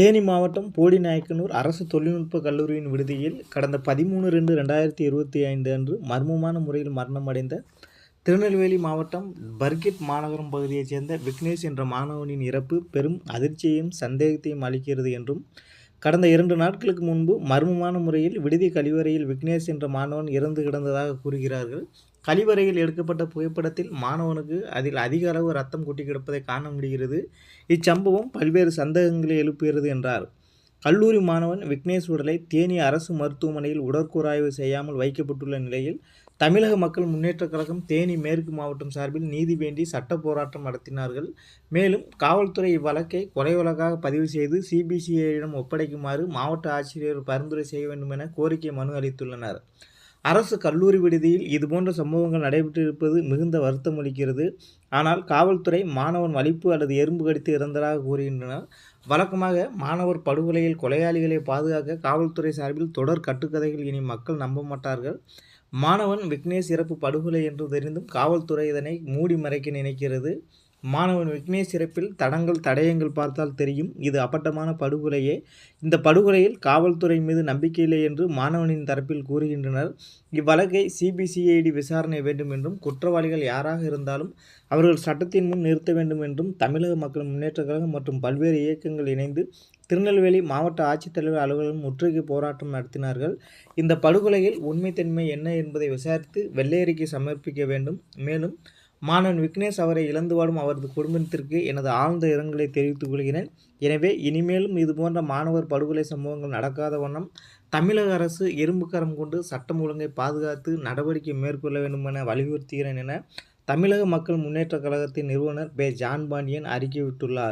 தேனி மாவட்டம் போடிநாயக்கனூர் அரசு தொழில்நுட்ப கல்லூரியின் விடுதியில் கடந்த பதிமூணு ரெண்டு ரெண்டாயிரத்தி இருபத்தி ஐந்து அன்று மர்மமான முறையில் மரணமடைந்த திருநெல்வேலி மாவட்டம் பர்கிட் மாநகரம் பகுதியைச் சேர்ந்த விக்னேஷ் என்ற மாணவனின் இறப்பு பெரும் அதிர்ச்சியையும் சந்தேகத்தையும் அளிக்கிறது என்றும் கடந்த இரண்டு நாட்களுக்கு முன்பு மர்மமான முறையில் விடுதி கழிவறையில் விக்னேஷ் என்ற மாணவன் இறந்து கிடந்ததாக கூறுகிறார்கள். கழிவறையில் எடுக்கப்பட்ட புகைப்படத்தில் மாணவனுக்கு அதில் அதிக அளவு ரத்தம் கொட்டி கிடப்பதை காண முடிகிறது. இச்சம்பவம் பல்வேறு சந்தேகங்களை எழுப்புகிறது என்றார். கல்லூரி மாணவன் விக்னேஷ் உடலை தேனி அரசு மருத்துவமனையில் உடற்கூறாய்வு செய்யாமல் வைக்கப்பட்டுள்ள நிலையில் தமிழக மக்கள் முன்னேற்றக் கழகம் தேனி மேற்கு மாவட்டம் சார்பில் நீதி வேண்டி சட்ட போராட்டம் நடத்தினார்கள். மேலும் காவல்துறை இவ்வழக்கை கொலை வழக்காக பதிவு செய்து சிபிசிஐயிடம் ஒப்படைக்குமாறு மாவட்ட ஆட்சியர் பரிந்துரை செய்ய வேண்டும் என கோரிக்கை மனு அளித்துள்ளனர். அரசு கல்லூரி விடுதியில் இதுபோன்ற சம்பவங்கள் நடைபெற்றிருப்பது மிகுந்த வருத்தம் அளிக்கிறது. ஆனால் காவல்துறை மாணவன் வலிப்பு அல்லது எறும்பு கடித்து இறந்ததாக கூறுகின்றனர். வழக்கமாக மாணவர் படுகொலையில் கொலையாளிகளை பாதுகாக்க காவல்துறை சார்பில் தொடர் கட்டுக்கதைகள் இனி மக்கள் நம்ப மாட்டார்கள். மாணவன் விக்னேஷ் இறப்பு படுகொலை என்று தெரிந்தும் காவல்துறை இதனை மூடி மறைக்க நினைக்கிறது. மாணவன் விக்னேஷ் இறப்பில் தடங்கள் தடயங்கள் பார்த்தால் தெரியும். இது அப்பட்டமான படுகொலையே. இந்த படுகொலையில் காவல்துறை மீது நம்பிக்கையில்லை என்று மாணவனின் தரப்பில் கூறுகின்றனர். இவ்வழக்கை சிபிசிஐடி விசாரணை வேண்டும் என்றும் குற்றவாளிகள் யாராக இருந்தாலும் அவர்கள் சட்டத்தின் முன் நிறுத்த வேண்டும் என்றும் தமிழக மக்கள் முன்னேற்ற கழகம் மற்றும் பல்வேறு இயக்கங்கள் இணைந்து திருநெல்வேலி மாவட்ட ஆட்சித்தலைவர் அலுவலகம் முற்றுகை போராட்டம் நடத்தினார்கள். இந்த படுகொலையில் உண்மைத்தன்மை என்ன என்பதை விசாரித்து வெள்ளையறிக்கை சமர்ப்பிக்க வேண்டும். மேலும் மாணவன் விக்னேஷ் அவரை இழந்து வாடும் அவரது குடும்பத்திற்கு எனது ஆழ்ந்த இரங்கலை தெரிவித்துக் கொள்கிறேன். எனவே இனிமேலும் இதுபோன்ற மாணவர் படுகொலை சம்பவங்கள் நடக்காத வண்ணம் தமிழக அரசு இரும்புக்கரம் கொண்டு சட்டம் ஒழுங்கை பாதுகாத்து நடவடிக்கை மேற்கொள்ள வேண்டும் என வலியுறுத்துகிறேன் என தமிழக மக்கள் முன்னேற்றக் கழகத்தின் நிறுவனர் பெ. ஜான் பாண்டியன் அறிக்கை விட்டுள்ளார்.